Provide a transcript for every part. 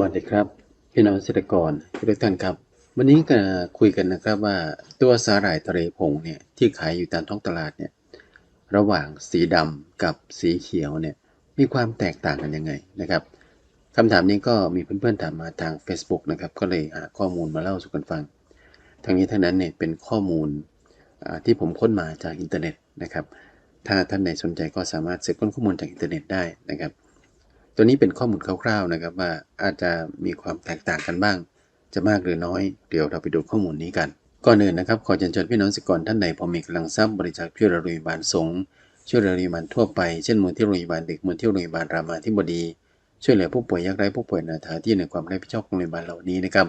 วัสดีครับ พี่น้องเกษตรกรทุกท่านครับ วันนี้ก็คุยกันนะครับว่าตัวสาหร่ายทะเลผงเนี่ยที่ขายอยู่ตามท้องตลาดเนี่ยระหว่างสีดำกับสีเขียวเนี่ยมีความแตกต่างกันยังไงนะครับคำถามนี้ก็มีเพื่อนๆถามมาทาง Facebook นะครับก็เลยหาข้อมูลมาเล่าสู่กันฟังทั้งนี้ทั้งนั้นเนี่ยเป็นข้อมูลที่ผมค้นมาจากอินเทอร์เน็ตนะครับถ้าท่านไหนสนใจก็สามารถเสิร์ชค้นข้อมูลจากอินเทอร์เน็ตได้นะครับ ตัวนี้เป็นข้อมูลคร่าวๆนะครับว่าอาจจะมีความแตกต่างกันบ้าง จะมากหรือน้อย เดี๋ยวเราไปดูข้อมูลนี้กัน ก่อนอื่นนะครับขอเชิญชวนพี่น้องเกษตรกรท่านใดพอมีกำลังทรัพย์บริจาคช่วยโรงพยาบาลสงฆ์ช่วยโรงพยาบาลทั่วไป เช่นมูลที่โรงพยาบาลเด็กมูลที่โรงพยาบาลรามาธิบดี ช่วยเหลือผู้ป่วยยากไร้ผู้ป่วยนาถาที่ในความรับผิดชอบของโรงพยาบาลเหล่านี้นะครับ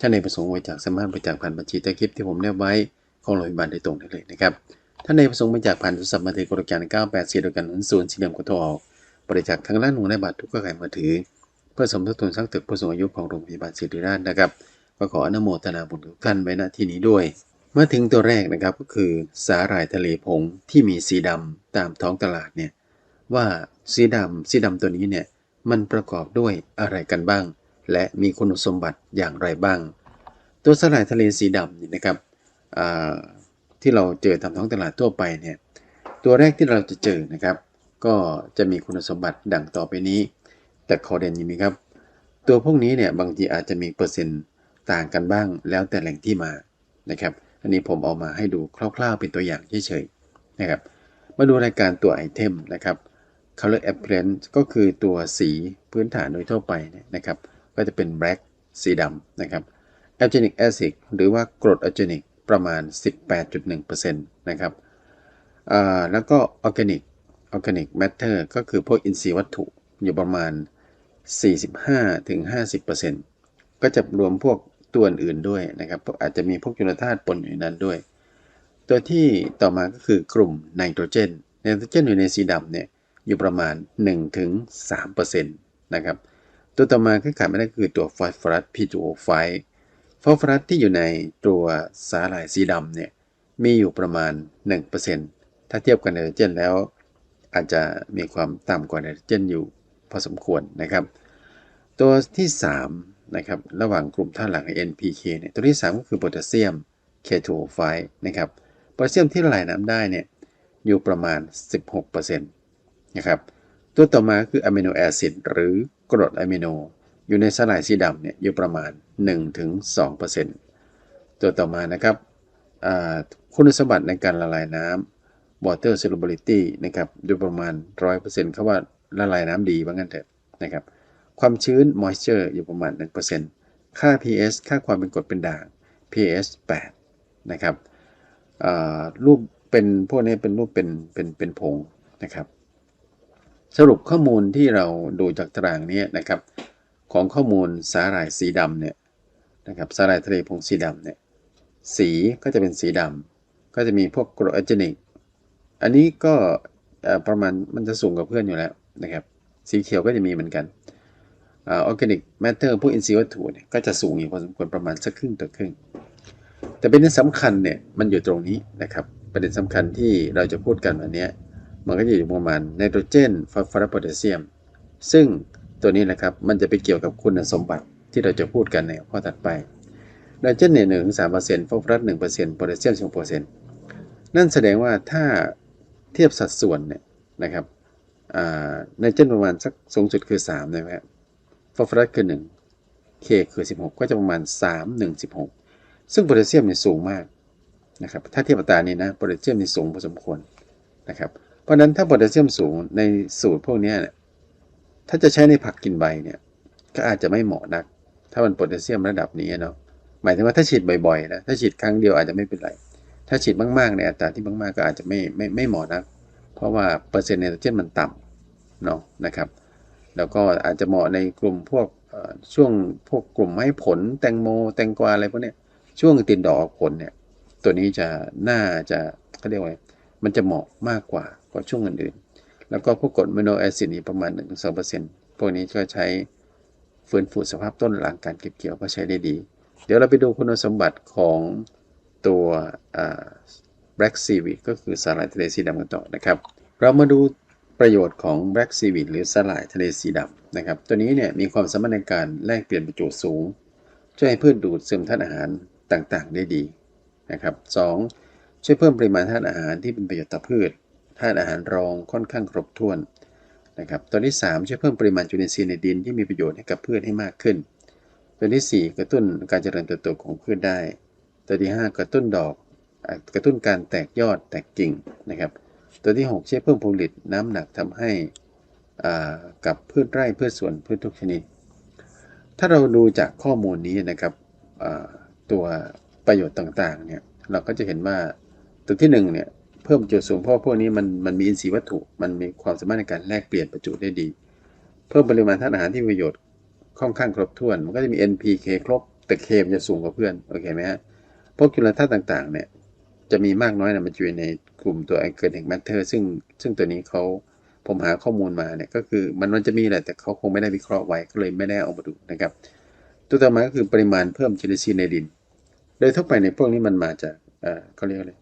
ท่านใดประสงค์บริจาคสามารถบริจาคผ่านบัญชีใต้คลิปที่ผมแนบไว้ของโรงพยาบาลโดยตรงได้เลยนะครับท่านใดประสงค์บริจาคผ่านโทรศัพท์มือถือกดการ984โดยการหนุนศูนย์สี่เหลี่ยมกดโทรออก บริจาคทางด้านหนูในบัตรทุกเครือข่ายมือถือ เพื่อสมทบทุนสร้างตึกผู้สูงอายุของโรงพยาบาลศิริราชนะครับก็ขออนุโมทนาบุญทุกท่านไว้ณที่นี้ด้วยเมื่อถึงตัวแรกนะครับก็คือสาหร่ายทะเลผงที่มีสีดำตามท้องตลาดเนี่ยว่าสีดำสีดำตัวนี้เนี่ยมันประกอบด้วยอะไรกันบ้าง และมีคุณสมบัติอย่างไรบ้าง ตัวสาหร่ายทะเลสีดำนี่นะครับที่เราเจอตามท้องตลาดทั่วไปเนี่ยตัวแรกที่เราจะเจอนะครับ ก็จะมีคุณสมบัติดังต่อไปนี้ แต่ขอเด่นอย่างนี้ครับ ตัวพวกนี้เนี่ยบางทีอาจจะมีเปอร์เซ็นต์ต่างกันบ้างแล้วแต่แหล่งที่มานะครับ อันนี้ผมเอามาให้ดูคร่าวๆเป็นตัวอย่างเฉยๆนะครับ มาดูรายการตัวไอเทมนะครับ color appearance ก็คือตัวสีพื้นฐานโดยทั่วไปนะครับ ก็จะเป็น black สีดำนะครับ alginic acid หรือว่ากรด alginic ประมาณ 18.1%นะครับแล้วก็ organic organic matter ก็คือพวกอินทรีย์วัตถุอยู่ประมาณ 45-50%ก็จะรวมพวกตัวอื่นด้วยนะครับอาจจะมีพวกจุลธาตุปนอยู่ในนั้นด้วย ตัวที่ต่อมาก็คือกลุ่มไนโตรเจนไนโตรเจนอยู่ในสีดำเนี่ยอยู่ประมาณ 1-3%นะครับตัวต่อมาที่ขาดไม่ได้คือตัวฟอสฟอรัส P2O5 ฟอสฟอรัสที่อยู่ในตัวสาหร่ายสีดำเนี่ยมีอยู่ประมาณ 1%ถ้าเทียบกับไนโตรเจนแล้ว อาจจะมีความต่ำกว่าไนโตรเจนอยู่พอสมควรนะครับ ตัวที่3นะครับระหว่างกลุ่มธาตุหลัก NPK เนี่ยตัวที่ 3 ก็คือโพแทสเซียม K2O5 นะครับโพแทสเซียมที่ละลายน้ำได้เนี่ยอยู่ประมาณ 16%นะครับตัวต่อมาคืออะมิโนแอซิดหรือกรดอะมิโน อยู่ในสลายสีดำเนี่ยอยู่ประมาณ 1-2%ตัวต่อมานะครับคุณสมบัติในการละลายน้ำ water solubility นะครับอยู่ประมาณ 100%เขาว่าละลายน้ำดีว่างั้นเถอะนะครับความชื้น moisture อยู่ประมาณ 1%ค่า pH ค่าความเป็นกรดเป็นด่าง pH 8 นะครับรูปเป็นพวกนี้เป็นรูปเป็นเป็นเป็นผงนะครับ สรุปข้อมูลที่เราดูจากตารางนี้นะครับ ของข้อมูลสาหร่ายสีดำเนี่ยนะครับสาหร่ายทะเลผงสีดำเนี่ยสีก็จะเป็นสีดำก็จะมีพวกกรดอะเจนิก อันนี้ก็ประมาณมันจะสูงกว่าเพื่อนอยู่แล้วนะครับ สีเขียวก็จะมีเหมือนกันออร์แกนิกแมทเทอร์พวกอินทรีย์วัตถุเนี่ยก็จะสูงอยู่พอสมควรประมาณสักครึ่งต่อครึ่ง แต่ประเด็นสำคัญเนี่ยมันอยู่ตรงนี้นะครับ ประเด็นสำคัญที่เราจะพูดกันวันนี้มันก็จะอยู่ประมาณไนโตรเจนฟอสฟอรัสโพแทสเซียม ซึ่งตัวนี้นะครับมันจะไปเกี่ยวกับคุณสมบัติที่เราจะพูดกันในข้อถัดไปไนโตรเจนเนี่ยหนึ่งถึงสามเปอร์เซ็นต์ฟอสฟอรัสหนึ่งเปอร์เซ็นต์โพแทสเซียมสิบเปอร์เซ็นต์นั่นแสดงว่าถ้า ทียบสัดส่วนเนี่ยนะครับอ่าไนเจนประมาณสักสูงสุดคือสามนะครับฟอสฟอรัสคือหนึ่งเคคือสิบหกก็จะประมาณสามหนึ่งสิบหกซึ่งโพแทสเซียมเนี่ยสูงมากนะครับถ้าเทียบอัตรานี้นะโพแทสเซียมนี่สูงพอสมควรนะครับเพราะฉะนั้นถ้าโพแทสเซียมสูงในสูตรพวกนี้เนี่ยถ้าจะใช้ในผักกินใบเนี่ยก็อาจจะไม่เหมาะนัก ถ้ามันโพแทสเซียมระดับนี้เนาะหมายถึงว่าถ้าฉีดบ่อยๆนะถ้าฉีดครั้งเดียวอาจจะไม่เป็นไร ถ้าฉีดมากๆในอัตราที่มากๆก็อาจจะไม่ไม่ไม่เหมาะนักเพราะว่าเปอร์เซ็นต์ไนโตรเจนมันต่ำเนาะนะครับ แล้วก็อาจจะเหมาะในกลุ่มพวกช่วงพวกกลุ่มไม้ผลแตงโม แตงกวาอะไรพวกเนี้ยช่วงติดดอกออกผลเนี่ย ตัวนี้จะน่าจะเขาเรียกว่ามันจะเหมาะมากกว่ากว่าช่วงอื่นๆ แล้วก็พวกกรดมิโนแอซิดนี่ประมาณ 1-2%พวกนี้ก็ใช้ฟื้นฟูสภาพต้นหลังการเก็บเกี่ยวก็ใช้ได้ดี เดี๋ยวเราไปดูคุณสมบัติของ ตัวอ่า Black Seaweed ก็คือสาหร่ายทะเลสีดำกันต่อนะครับ เรามาดูประโยชน์ของ Black Seaweed หรือสาหร่ายทะเลสีดำนะครับ ตัวนี้เนี่ยมีความสามารถในการแลกเปลี่ยนประจุสูง ช่วยให้พืชดูดซึมธาตุอาหารต่างๆ ได้ดีนะครับสองช่วยเพิ่มปริมาณธาตุอาหารที่เป็นประโยชน์ต่อพืชธาตุอาหารรองค่อนข้างครบถ้วนนะครับ ตัวที่ 3 ช่วยเพิ่มปริมาณจุลินทรีย์ในดินที่มีประโยชน์ให้กับพืชให้มากขึ้น ตัวที่ 4 กระตุ้นการเจริญเติบโตของพืชได้ ตัวที่ 5 กระตุ้นดอกกระตุ้นการแตกยอดแตกกิ่งนะครับ ตัวที่ 6 ช่วยเพิ่มผลผลิตน้ำหนักทำให้กับพืชไร่พืชสวนพืชทุกชนิด ถ้าเราดูจากข้อมูลนี้นะครับตัวประโยชน์ต่างๆเนี่ยเราก็จะเห็นว่าตัวที่1เนี่ยเพิ่มจุดสูงเพราะว่าพวกนี้มันมันมีอินทรีย์วัตถุ มันมีความสามารถในการแลกเปลี่ยนประจุได้ดี เพิ่มปริมาณธาตุอาหารที่มีประโยชน์ค่อนข้างครบถ้วน มันก็จะมี NPK ครบแต่ K มันจะสูงกว่าเพื่อนโอเคไหมฮะ พวกจุลธาตุต่างๆ เนี่ย จะมีมากน้อยนะมันอยู่ในกลุ่มตัว organic matter ซึ่งซึ่งตัวนี้เขาผมหาข้อมูลมาเนี่ยก็คือมันมันจะมีแหละแต่เขาคงไม่ได้วิเคราะห์ไว้ก็เลยไม่ได้เอามาดูนะครับ ตัวต่อมาก็คือปริมาณเพิ่มจุลินทรีย์ในดิน โดยทั่วไปในพวกนี้มันมาจากเอ่อเขาเรียกอะไร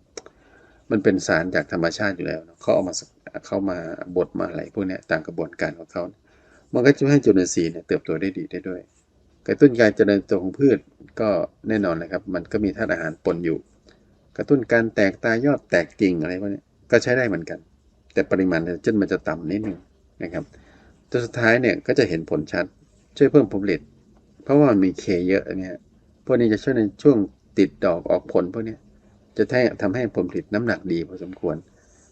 มันเป็นสารจากธรรมชาติอยู่แล้วเขาเอามาเข้ามาบดมาอะไรพวกนี้ยตามกระบวนการของเขา มันก็จะให้จุลินทรีย์เนี่ยเติบโตได้ดีได้ด้วย กระตุ้นการเจริญเติบโตของพืชก็แน่นอนเลยครับ มันก็มีธาตุอาหารปนอยู่ กระตุ้นการแตกตายอดแตกกิ่งอะไรพวกนี้ก็ใช้ได้เหมือนกัน แต่ปริมาณไนโตรเจนมันจะต่ำนิดนึงนะครับ ตัวสุดท้ายเนี่ยก็จะเห็นผลชัดช่วยเพิ่มผลผลิต เพราะว่ามันมีเคเยอะเนี่ยพวกนี้จะช่วยในช่วงติดดอกออกผลพวกนี้จะทำให้ผลผลิตน้ำหนักดีพอสมควร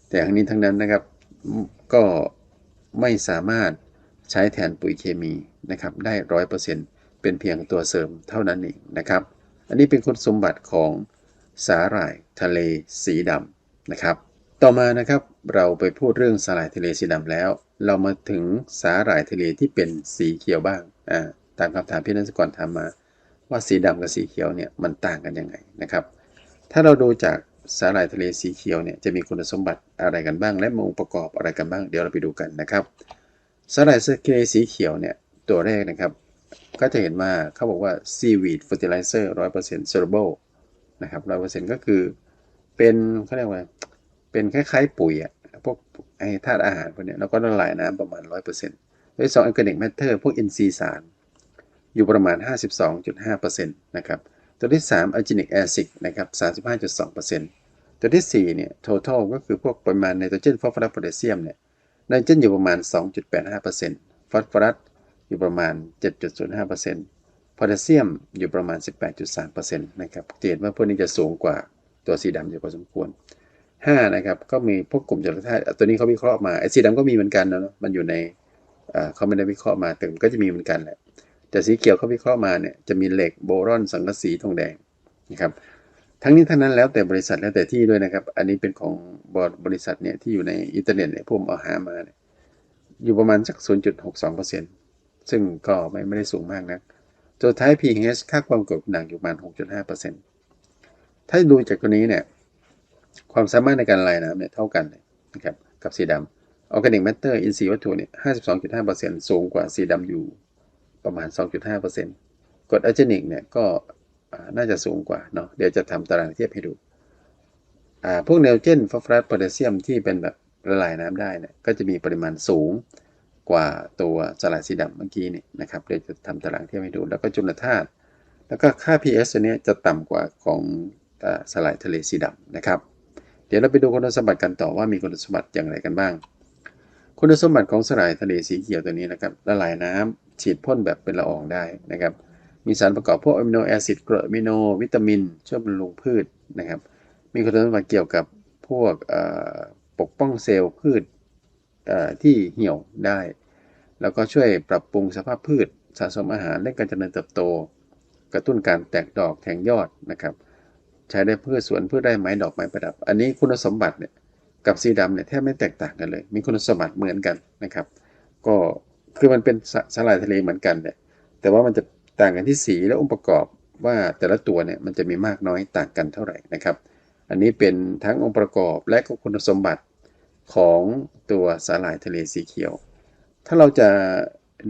แต่ทั้งนี้ทั้งนั้นนะครับก็ไม่สามารถใช้แทนปุ๋ยเคมีนะครับได้ร้อยเปอร์เซ็นต์ เป็นเพียงตัวเสริมเท่านั้นเองนะครับ อันนี้เป็นคุณสมบัติของสาหร่ายทะเลสีดำนะครับ ต่อมานะครับเราไปพูดเรื่องสาหร่ายทะเลสีดำแล้ว เรามาถึงสาหร่ายทะเลที่เป็นสีเขียวบ้างอ่าตามคำถามที่นักสกรถามมา ว่าสีดำกับสีเขียวเนี่ยมันต่างกันยังไงนะครับ ถ้าเราดูจากสาหร่ายทะเลสีเขียวเนี่ยจะมีคุณสมบัติอะไรกันบ้าง และมีองค์ประกอบอะไรกันบ้าง เดี๋ยวเราไปดูกันนะครับสาหร่ายทะเลสีเขียวเนี่ยตัวแรกนะครับ ก็จะเห็นว่าเขาบอกว่า seaweed fertilizer 100% soluble นะครับ 100%ก็คือเป็นเขาเรียกว่า เป็นคล้ายๆปุ๋ยอะพวกไอ้ธาตุอาหารพวกเนี้ยแล้วก็ละลายน้ำประมาณ 100%ด้วยสอง organic matter พวกอินทรีย์สาร อยู่ประมาณ 52.5%นะครับ ตัวที่3 alginic acid นะครับ 35.2%ตัวที่4เนี่ย total ก็คือพวกปริมาณไนโตรเจนฟอสฟอรัสโพแทสเซียมเนี่ยไนโตรเจนอยู่ประมาณ 2.85%ฟอสฟอรัส อยู่ประมาณ 7.05%โพแทสเซียมอยู่ประมาณ 18.3%นะครับเห็นว่าพวกนี้จะสูงกว่าตัวสีดำอยู่พอสมควร 5 นะครับ ก็มีพวกกลุ่มจุลธาตุตัวนี้เขาวิเคราะห์มาไอ้สีดำก็มีเหมือนกันนะมันอยู่ในเขาไม่ได้วิเคราะห์มาแต่มันก็จะมีเหมือนกันแหละแต่สีเขียวเขาวิเคราะห์มาเนี่ยจะมีเหล็กโบรอนสังกะสีทองแดงนะครับทั้งนี้ทั้งนั้นแล้วแต่บริษัทแล้วแต่ที่ด้วยนะครับ อันนี้เป็นของบอร์ดบริษัทเนี่ยที่อยู่ในอินเทอร์เน็ตเนี่ยผมเอาหามาเนี่ยอยู่ประมาณสัก 0.62% ซึ่งก็ไม่ไม่ได้สูงมากนะตัวท้าย pH ค่าความกดหนักอยู่ประมาณ 6.5%ถ้าดูจากตัวนี้เนี่ย ความสามารถในการละลายน้ำเนี่ยเท่ากันเลยนะครับกับสีดำออร์แกนิกแมตเตอร์อินทรีย์วัตถุเนี่ย 52.5%สูงกว่าสีดำอยู่ประมาณ 2.5%กรดอะเจนิกเนี่ยก็น่าจะสูงกว่าเนาะเดี๋ยวจะทำตารางเทียบให้ดูพวกเนโตรเจนฟอสฟอรัสโพแทสเซียมที่เป็นแบบละลายน้ำได้เนี่ยก็จะมีปริมาณสูง กว่าตัวสลายสีดำเมื่อกี้นี่นะครับเดี๋ยวจะทำตารางเทียบให้ดู แล้วก็จุลธาตุแล้วก็ค่า pH ตัวเนี้ยจะต่ำกว่าของสลายทะเลสีดำนะครับ เดี๋ยวเราไปดูคุณสมบัติกันต่อว่ามีคุณสมบัติอย่างไรกันบ้าง คุณสมบัติของสลายทะเลสีเขียวตัวนี้นะครับละลายน้ำฉีดพ่นแบบเป็นละอองได้นะครับ มีสารประกอบพวกอะมิโนแอซิดกรดอะมิโน วิตามิน ช่วยบำรุงพืชนะครับ มีคุณสมบัติเกี่ยวกับพวกปกป้องเซลล์พืช ที่เหี่ยวได้ แล้วก็ช่วยปรับปรุงสภาพพืชสะสมอาหารและการเจริญเติบโต กระตุ้นการแตกดอกแทงยอดนะครับ ใช้ได้พืชสวนพืชได้ไม้ดอกไม้ประดับ อันนี้คุณสมบัติเนี่ยกับสีดำเนี่ยแทบไม่แตกต่างกันเลย มีคุณสมบัติเหมือนกันนะครับ ก็คือมันเป็นสสลายทะเลเหมือนกันเนี่ยแต่ว่ามันจะต่างกันที่สีและองค์ประกอบว่าแต่ละตัวเนี่ยมันจะมีมากน้อยต่างกันเท่าไหร่นะครับ อันนี้เป็นทั้งองค์ประกอบและก็คุณสมบัติ ของตัวสาหร่ายทะเลสีเขียว ถ้าเราจะ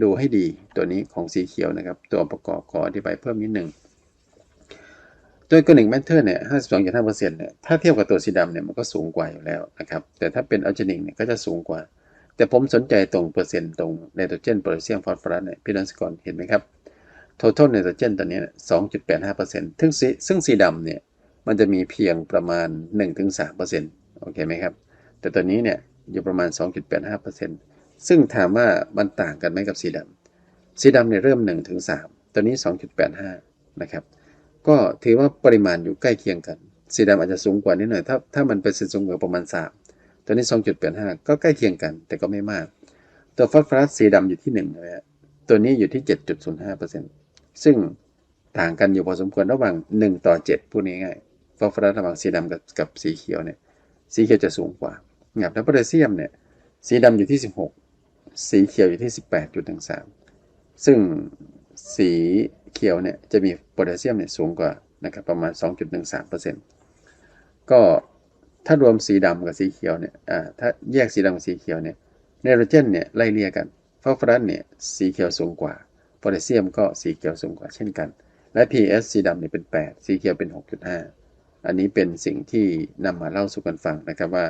ดูให้ดีตัวนี้ของสีเขียวนะครับ ตัวประกอบขออธิบายเพิ่มนิดหนึ่งโดยกนิกแมทเทอร์เนี่ย52.5%เซ็นต์เนี่ยถ้าเทียบกับตัวสีดำเนี่ยมันก็สูงกว่าอยู่แล้วนะครับ แต่ถ้าเป็นอัลเจนิกเนี่ยก็จะสูงกว่า แต่ผมสนใจตรงเปอร์เซ็นต์ตรงไนโตรเจนโพแทสเซียมฟอสฟอรัสเนี่ยพี่นักสกรเห็นไหมครับ total ไนโตรเจนตัวนี้2.85%ซึ่งสีซึ่งสีดำเนี่ยมันจะมีเพียงประมาณ1-3%โอเคไหมครับ แต่ตัวนี้เนี่ยอยู่ประมาณ 2.85%ซึ่งถามว่ามันต่างกันไหมกับสีดำสีดำเนี่ยเริ่ม 1-3 ตัวนี้ 2.85 นะครับ ก็ถือว่าปริมาณอยู่ใกล้เคียงกัน สีดำอาจจะสูงกว่านิดหน่อย ถ้าถ้ามันเป็นสูงกว่าประมาณ 3 ตัวนี้ 2.85 ก็ใกล้เคียงกัน แต่ก็ไม่มาก ตัวฟอสฟอรัสสีดำอยู่ที่1นะฮะตัวนี้อยู่ที่ 7.05%ซึ่งต่างกันอยู่พอสมควรระหว่าง 1 ต่อ 7 พูดง่ายๆฟอสฟอรัสระหว่างสีดำกับกับสีเขียวเนี่ย สีเขียวจะสูงกว่า ครับแล้วโพแทสเซียมเนี่ยสีดำอยู่ที่ 16 สีเขียวอยู่ที่ 18.13 ซึ่งสีเขียวเนี่ยจะมีโพแทสเซียมเนี่ยสูงกว่านะครับประมาณ 2.13%ก็ถ้ารวมสีดำกับสีเขียวเนี่ยอ่าถ้าแยกสีดำกับสีเขียวเนี่ยไนโตรเจนเนี่ยไล่เลี่ยกันฟอสฟอรัสเนี่ยสีเขียวสูงกว่าโพแทสเซียมก็สีเขียวสูงกว่าเช่นกัน และ pH สีดำเนี่ยเป็น 8 สีเขียวเป็น 6.5 อันนี้เป็นสิ่งที่นำมาเล่าสู่กันฟังนะครับว่า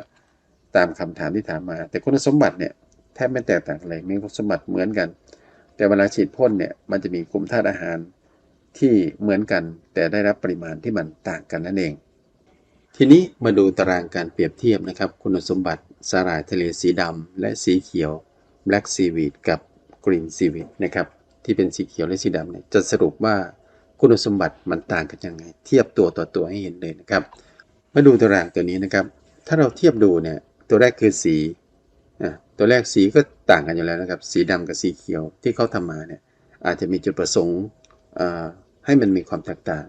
ตามคำถามที่ถามมา แต่คุณสมบัติเนี่ยแทบไม่แตกต่างเลยมีคุณสมบัติเหมือนกัน แต่เวลาฉีดพ่นเนี่ยมันจะมีกลุ่มธาตุอาหารที่เหมือนกัน แต่ได้รับปริมาณที่มันต่างกันนั่นเอง ทีนี้มาดูตารางการเปรียบเทียบนะครับ คุณสมบัติสาหร่ายทะเลสีดำและสีเขียว Black Seaweed กับ Green Seaweed นะครับที่เป็นสีเขียวและสีดำเนี่ยจะสรุปว่าคุณสมบัติมันต่างกันยังไง เทียบตัวต่อตัวให้เห็นเลยนะครับ มาดูตารางตัวนี้นะครับ ถ้าเราเทียบดูเนี่ย ตัวแรกคือสีอะตัวแรกสีก็ต่างกันอยู่แล้วนะครับ สีดำกับสีเขียวที่เขาทำมาเนี่ยอาจจะมีจุดประสงค์ให้มันมีความแตกต่าง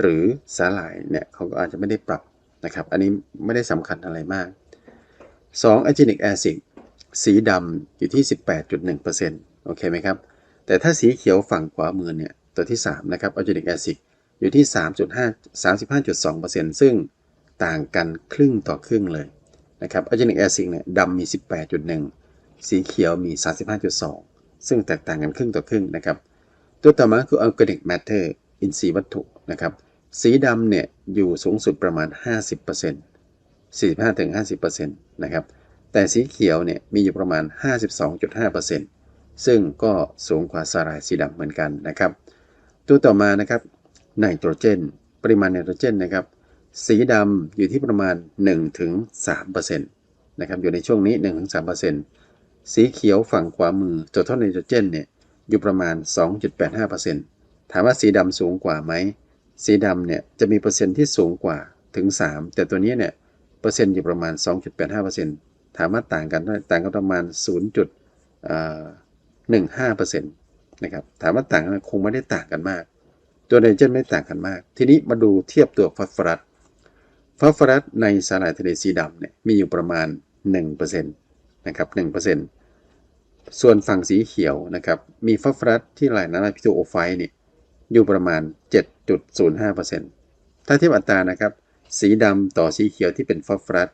หรือสาหร่ายเนี่ยเขาก็อาจจะไม่ได้ปรับนะครับ อันนี้ไม่ได้สำคัญอะไรมาก 2. อะจินิกแอซิดสีดำอยู่ที่ 18.1%โอเคไหมครับ แต่ถ้าสีเขียวฝั่งขวามือเนี่ยตัวที่ 3 นะครับอะจินิกแอซิดอยู่ที่ 3.5 35.2%ซึ่งต่างกันครึ่งต่อครึ่งเลย นะครับอะจินิกแอซิดเนี่ยดำมี 18.1 สีเขียวมี 35.2 ซึ่งแตกต่างกันครึ่งต่อครึ่งนะครับ ตัวต่อมาคือออร์แกนิกแมทเตอร์อินทรีย์วัตถุนะครับ สีดำเนี่ยอยู่สูงสุดประมาณ 50% 45-50%นะครับ แต่สีเขียวเนี่ยมีอยู่ประมาณ 52.5%ซึ่งก็สูงกว่าสาหร่ายสีดำเหมือนกันนะครับ ตัวต่อมานะครับไนโตรเจน ปริมาณไนโตรเจนนะครับ สีดำอยู่ที่ประมาณ 1-3%นะครับอยู่ในช่วงนี้ 1-3%สีเขียวฝั่งขวามือตัวท่าไนโตรเจนเนี่ยอยู่ประมาณ 2.85%ถามว่าสีดำสูงกว่าไหม สีดำเนี่ยจะมีเปอร์เซ็นต์ที่สูงกว่าถึง 3 แต่ตัวนี้เนี่ยเปอร์เซ็นต์อยู่ประมาณ 2.85%ถามว่าต่างกันต่างกันประมาณ 0.15%นะครับถามว่าต่างกันคงไม่ได้ต่างกันมาก ตัวไนโตรเจนไม่ต่างกันมาก ทีนี้มาดูเทียบตัวฟอสฟอรัส ฟอสฟอรัสในสาหร่ายทะเลสีดำเนี่ยมีอยู่ประมาณ1%นะครับ1%ส่วนฝั่งสีเขียวนะครับมีฟอสฟอรัสที่ไหลน้ำพิโตโอไฟเนี่ยอยู่ประมาณ 7.05%ถ้าเทียบอัตรานะครับสีดำต่อสีเขียวที่เป็นฟอสฟอรัส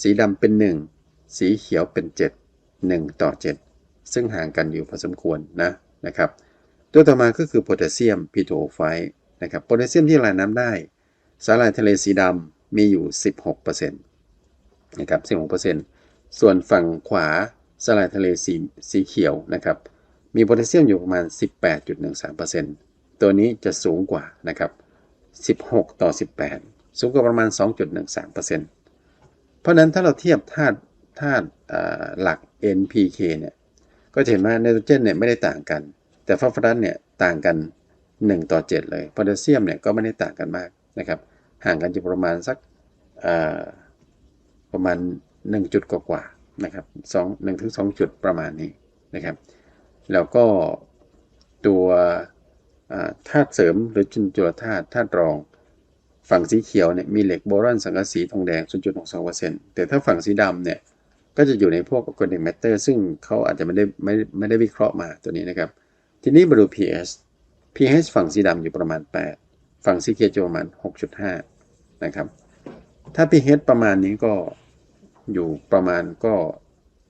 สีดำเป็น 1 สีเขียวเป็น 7 1 ต่อ 7 ซึ่งห่างกันอยู่พอสมควรนะนะครับตัวต่อมาก็คือโพแทสเซียมพิโตโอไฟนะครับโพแทสเซียมที่ละลายน้ำได้ สาหร่ายทะเลสีดำ มีอยู่ 16%นะครับ 16%ส่วนฝั่งขวาสาหร่ายทะเลสีสีเขียวนะครับ มีโพแทสเซียมอยู่ประมาณ 18.13%ตัวนี้จะสูงกว่านะครับ 16 ต่อ 18 สูงกว่าประมาณ 2.13%เพราะนั้นถ้าเราเทียบธาตุธาตุหลัก NPK เนี่ยก็จะเห็นว่าไนโตรเจนเนี่ยไม่ได้ต่างกัน แต่ฟอสฟอรัสเนี่ยต่างกัน 1 ต่อ 7 เลยโพแทสเซียมเนี่ยก็ไม่ได้ต่างกันมากนะครับ ห่างกันอยู่ประมาณสักประมาณ 1 จุดกว่าๆนะครับ2 1ถึง2จุดประมาณนี้นะครับ แล้วก็ตัวธาตุเสริมหรือจุลจุลธาตุธาตุรองฝั่งสีเขียวเนี่ยมีเหล็กโบรอนสังกะสีทองแดง 0.62%แต่ถ้าฝั่งสีดำเนี่ยก็จะอยู่ในพวกออร์แกนิกแมตเตอร์ซึ่งเขาอาจจะไม่ได้ไม่ไม่ได้วิเคราะห์มาตัวนี้นะครับ ทีนี้มาดู pH pH ฝั่งสีดำอยู่ประมาณ 8 ฝั่งสีเขียวจะประมาณ 6.5 นะครับ ถ้า pH ประมาณนี้ก็อยู่ประมาณก็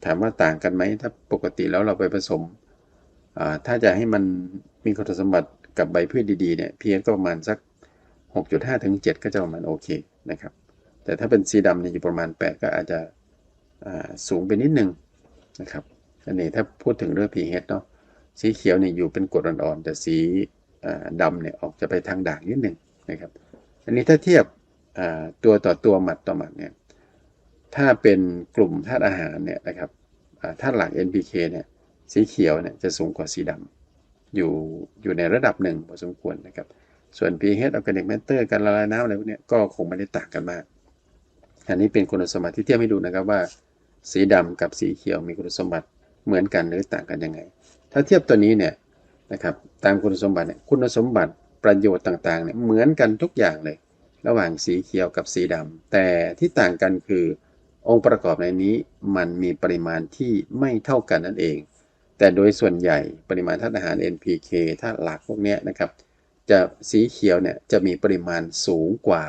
ถามว่าต่างกันไหมถ้าปกติแล้วเราไปผสมถ้าจะให้มันมีคุณสมบัติกับใบพืชดีๆเนี่ย pH ก็ประมาณสัก 6.5ถึง7ก็จะประมาณโอเคนะครับ แต่ถ้าเป็นสีดำเนี่ยอยู่ประมาณ 8 ก็อาจจะสูงไปนิดนึงนะครับอันนี้ถ้าพูดถึงเรื่อง pH เนาะสีเขียวเนี่ยอยู่เป็นกรดอ่อนๆแต่สีดำเนี่ยออกจะไปทางด่างนิดหนึ่งนะครับ อันนี้ถ้าเทียบ ตัวต่อตัวหมัดต่อหมัดเนี่ยถ้าเป็นกลุ่มธาตุอาหารเนี่ยนะครับธาตุหลัก NPK เนี่ยสีเขียวเนี่ยจะสูงกว่าสีดำอยู่อยู่ในระดับหนึ่งพอสมควรนะครับส่วน pH organic matter การละลายน้ำอะไรพวกนี้ก็คงไม่ได้ต่างกันมาก อันนี้เป็นคุณสมบัติที่เทียบให้ดูนะครับว่า สีดำกับสีเขียวมีคุณสมบัติเหมือนกันหรือต่างกันยังไง ถ้าเทียบตัวนี้เนี่ยนะครับตามคุณสมบัติเนี่ยคุณสมบัติประโยชน์ต่างๆเนี่ยเหมือนกันทุกอย่างเลย ระหว่างสีเขียวกับสีดำแต่ที่ต่างกันคือ องค์ประกอบในนี้มันมีปริมาณที่ไม่เท่ากันนั่นเอง แต่โดยส่วนใหญ่ปริมาณธาตุอาหาร NPK ธาตุหลักพวกนี้นะครับ จะสีเขียวเนี่ยจะมีปริมาณสูงกว่า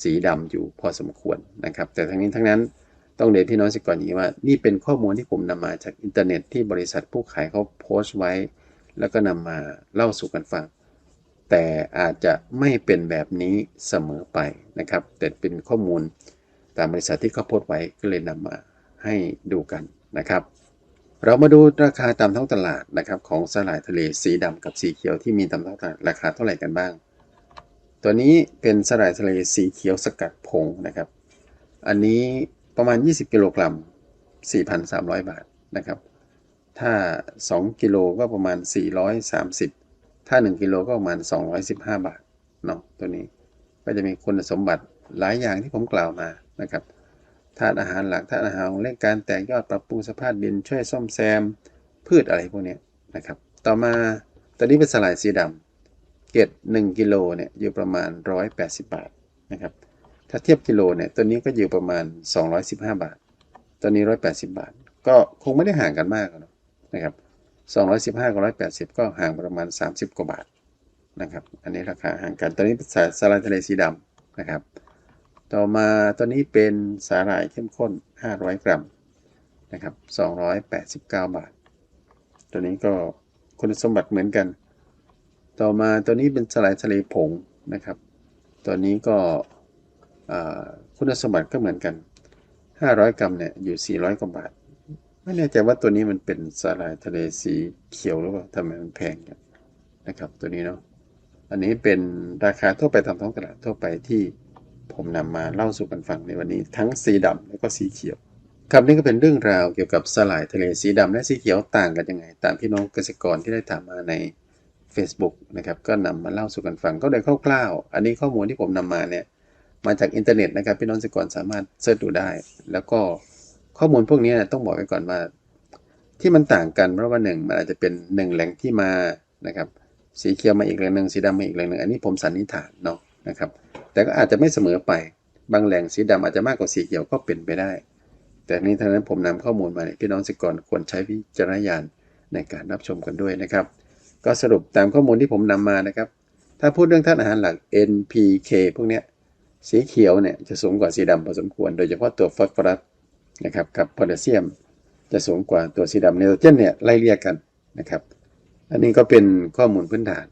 สีดำอยู่พอสมควรนะครับ แต่ทั้งนี้ทั้งนั้นต้องเรียนพี่น้องสิก่อนนี้ว่านี่เป็นข้อมูลที่ผมนำมาจากอินเทอร์เน็ตที่บริษัทผู้ขายเขาโพสต์ไว้ แล้วก็นำมาเล่าสู่กันฟัง แต่อาจจะไม่เป็นแบบนี้เสมอไปนะครับ แต่เป็นข้อมูลตามบริษัทที่เขาโพสต์ไว้ก็เลยนำมาให้ดูกันนะครับ เรามาดูราคาตามท้องตลาดนะครับของสลายทะเลสีดำกับสีเขียวที่มีตามท้องตลาดราคาเท่าไหร่กันบ้าง ตัวนี้เป็นสลายทะเลสีเขียวสกัดผงนะครับ อันนี้ประมาณ 20 กิโลกรัม 4,300 บาทนะครับ ถ้า 2 กิโลก็ประมาณ 430 ถ้า 1กิโลก็ประมาณ215 บาทเนาะตัวนี้ก็จะมีคุณสมบัติหลายอย่างที่ผมกล่าวมานะครับธาตุอาหารหลักธาตุอาหารของเร่งการแตกยอดปรับปรุงสภาพดินช่วยซ่อมแซม พืชอะไรพวกนี้นะครับ ต่อมาตัวนี้เป็นสลายสีดำเกรด1กิโลเนี่ยอยู่ประมาณ 180 บาทนะครับถ้าเทียบกิโลเนี่ยตัวนี้ก็อยู่ประมาณ 215 บาท ตัวนี้ 180 บาท ก็คงไม่ได้ห่างกันมากนะครับ 215กับ180 ก็ห่างประมาณ 30 กว่าบาทนะครับ อันนี้ราคาห่างกันตัวนี้เป็นสลายทะเลสีดำนะครับ ต่อมาตัวนี้เป็นสาหร่ายเข้มข้น 500 กรัมนะครับ289 บาท ตัวนี้ก็คุณสมบัติเหมือนกัน ต่อมาตัวนี้เป็นสลายทะเลผงนะครับ ตัวนี้ก็คุณสมบัติก็เหมือนกัน 500 กรัมเนี่ยอยู่ 400 กว่าบาท ไม่แน่ใจว่าตัวนี้มันเป็นสาหร่ายทะเลสีเขียวหรือเปล่าทำไมมันแพงนะครับ ตัวนี้เนาะอันนี้เป็นราคาทั่วไปตามท้องตลาดทั่วไปที่ผมนำมาเล่าสู่กันฟังในวันนี้ทั้งสีดำและก็สีเขียวครับนี่ก็เป็นเรื่องราวเกี่ยวกับสลายทะเลสีดำและสีเขียวต่างกันยังไง ตามพี่น้องเกษตรกรที่ได้ถามมาใน Facebook นะครับก็นำมาเล่าสู่กันฟังก็โดยคร่าวๆอันนี้ข้อมูลที่ผมนำมาเนี่ยมาจากอินเทอร์เน็ตนะครับพี่น้องเกษตรกรสามารถเสิร์ชดูได้ แล้วก็ ข้อมูลพวกนี้ต้องบอกไว้ก่อนว่า ที่มันต่างกันเพราะว่าหนึ่งมันอาจจะเป็นหนึ่งแหล่งที่มานะครับ สีเขียวมาอีกแหล่งหนึ่งสีดำมาอีกแหล่งหนึ่งอันนี้ผมสันนิษฐานเนาะนะครับ แต่ก็อาจจะไม่เสมอไปบางแหล่งสีดำอาจจะมากกว่าสีเขียวก็เป็นไปได้ แต่นี้ทั้งนั้นผมนำข้อมูลมาพี่น้องเกษตรกรควรใช้วิจารณญาณในการรับชมกันด้วยนะครับ ก็สรุปตามข้อมูลที่ผมนำมานะครับ ถ้าพูดเรื่องธาตุอาหารหลัก NPK พวกเนี้ยสีเขียวเนี่ยจะสูงกว่าสีดำพอสมควร โดยเฉพาะตัวฟอสฟอรัส นะครับกับโพแทสเซียมจะสูงกว่าตัวสีดำไนโตรเจนเนี่ยไล่เรียกกันนะครับ อันนี้ก็เป็นข้อมูลพื้นฐาน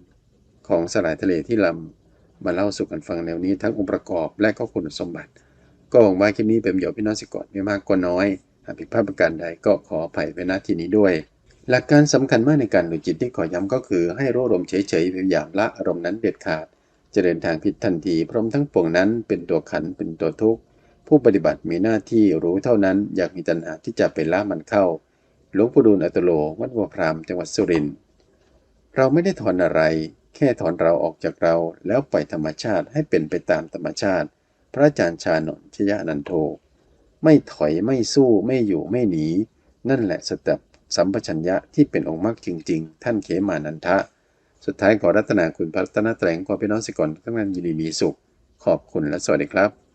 ของสลายทะเลที่ลำมาเล่าสู่กันฟังแนวนี้ทั้งองค์ประกอบและก็คุณสมบัติ ก็หวังว่าคลิปนี้เป็นประโยชน์พี่น้องสิกรไม่มากก็น้อยหากผิดพลาดประการใดก็ขออภัยไปณที่นี้ด้วย หลักการสำคัญมากในการดูจิตที่ขอย้ำก็คือให้รู้อารมณ์เฉยๆพยายามละอารมณ์นั้นเด็ดขาดจะเดินทางผิดทันทีพร้อมทั้งปวงนั้นเป็นตัวขันเป็นตัวทุกข์ ผู้ปฏิบัติมีหน้าที่รู้เท่านั้น อยากมีตัณหาที่จะไปละมันเข้า หลวงปู่ดูลอัตโลวัดวัวพรามจังหวัดสุรินทร์เราไม่ได้ถอนอะไร แค่ถอนเราออกจากเราแล้วปล่อยธรรมชาติให้เป็นไปตามธรรมชาติ พระอาจารย์ชานนท์ชยานันโท ไม่ถอยไม่สู้ไม่อยู่ไม่หนี นั่นแหละสเต็ปสัมปชัญญะที่เป็นองค์มรรคจริง ๆ ท่านเขมานันทะ สุดท้ายขอรัตนาคุณพระรัตนตรัยของความเป็นน้องสิกรทั้งนั้นยินดีมีสุข ขอบคุณและสวัสดีครับ